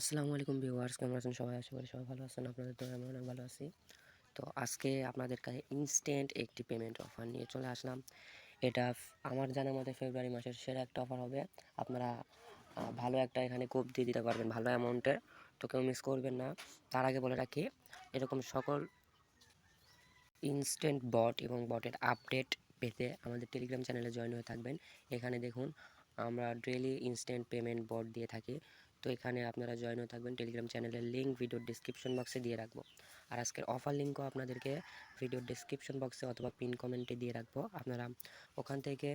আসসালামু আলাইকুম ভিউয়ার্স, কেমন আছেন সবাই? আশা করি সবাই ভালো আছেন, আপনাদের তো আমি অনেক ভালো আছি। তো আজকে আপনাদের কাছে ইনস্ট্যান্ট একটি পেমেন্ট অফার নিয়ে চলে আসলাম। এটা আমার জানা মতে ফেব্রুয়ারি মাসের সেরা একটা অফার হবে। আপনারা ভালো একটা এখানে কোপ দিয়ে দিতে পারবেন, ভালো অ্যামাউন্টের তো কেউ মিস করবেন না। তার আগে বলে রাখি, এরকম সকল ইনস্ট্যান্ট বট এবং বটের আপডেট পেতে আমাদের টেলিগ্রাম চ্যানেলে জয়েন হয়ে থাকবেন। এখানে দেখুন, আমরা ডেলি ইনস্ট্যান্ট পেমেন্ট বট দিয়ে থাকি। তো এখানে আপনারা জয়েন হয়ে থাকবেন। টেলিগ্রাম চ্যানেলের লিঙ্ক ভিডিওর ডিসক্রিপশন বক্সে দিয়ে রাখব। আর আজকের অফার লিঙ্কও আপনাদেরকে ভিডিওর ডিসক্রিপশন বক্সে অথবা পিন কমেন্টে দিয়ে রাখব। আপনারা ওখান থেকে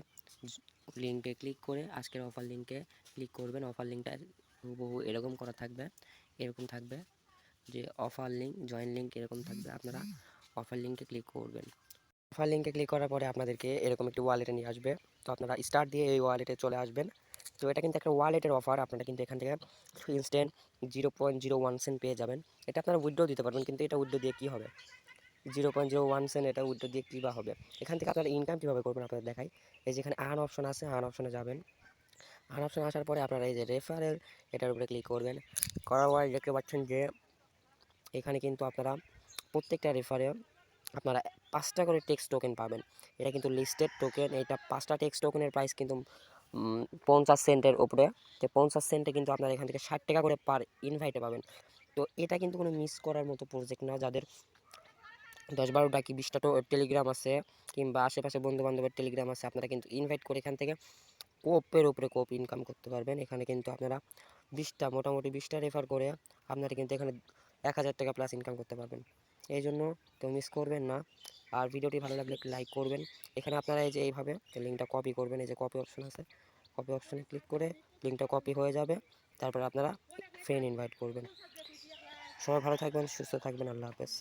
লিঙ্কে ক্লিক করে আজকের অফার লিঙ্কে ক্লিক করবেন। অফার লিঙ্কটা হুবহু এরকম করা থাকবে, এরকম থাকবে যে অফার লিঙ্ক জয়েন লিঙ্ক এরকম থাকবে। আপনারা অফার লিঙ্কে ক্লিক করবেন। অফার লিঙ্কে ক্লিক করার পরে আপনাদেরকে এরকম একটি ওয়ালেটে নিয়ে আসবে। তো আপনারা স্টার্ট দিয়ে এই ওয়ালেটে চলে আসবেন। তো এটা কিন্তু একটা ওয়ালেটের অফার। আপনারা কিন্তু এখান থেকে instant zero point zero one cent পেয়ে যাবেন। এটা আপনারা উইড্রো দিতে পারবেন, কিন্তু এটা উইড্রো দিয়ে কী হবে? Zero point zero one cent এটা উইড্রো দিয়ে কী বা হবে? এখান থেকে আপনারা ইনকাম কীভাবে করবেন আপনাদের দেখাই। এই যেখানে আর্ন অপশন আছে আর্ন অপশনে যাবেন। আর্ন অপশন আসার পরে আপনারা এই যে রেফারেল এটার উপরে ক্লিক করবেন। করার পরে দেখতে পাচ্ছেন যে এখানে কিন্তু আপনারা প্রত্যেকটা রেফারে আপনারা পাঁচটা করে টেক্সট টোকেন পাবেন। এটা কিন্তু লিস্টেড টোকেন এটা পাঁচটা টেক্সট টোকেনের প্রাইস কিন্তু পঞ্চাশ সেন্টের ওপরে। তো পঞ্চাশ সেন্টে কিন্তু আপনারা এখান থেকে ষাট টাকা করে পার ইনভাইটে পাবেন। তো এটা কিন্তু কোনো মিস করার মতো প্রজেক্ট না। যাদের দশ বারোটা কি বিশটা তো টেলিগ্রাম আছে কিংবা আশেপাশে বন্ধু বান্ধবের টেলিগ্রাম আছে, আপনারা কিন্তু ইনভাইট করে এখান থেকে কোপের উপরে কোপ ইনকাম করতে পারবেন। এখানে কিন্তু আপনারা বিশটা, মোটামুটি বিশটা রেফার করে আপনারা কিন্তু এখানে এক হাজার টাকা প্লাস ইনকাম করতে পারবেন। এই জন্য কেউ মিস করবেন না। আর ভিডিওটি ভালো লাগলে একটু লাইক করবেন। এখানে আপনারা এই যে এইভাবে লিঙ্কটা কপি করবেন, এই যে কপি অপশন আছে কপি অপশনে ক্লিক করে লিঙ্কটা কপি হয়ে যাবে। তারপর আপনারা ফ্রেন্ড ইনভাইট করবেন। সবাই ভালো থাকবেন, সুস্থ থাকবেন, আল্লাহ হাফেজ।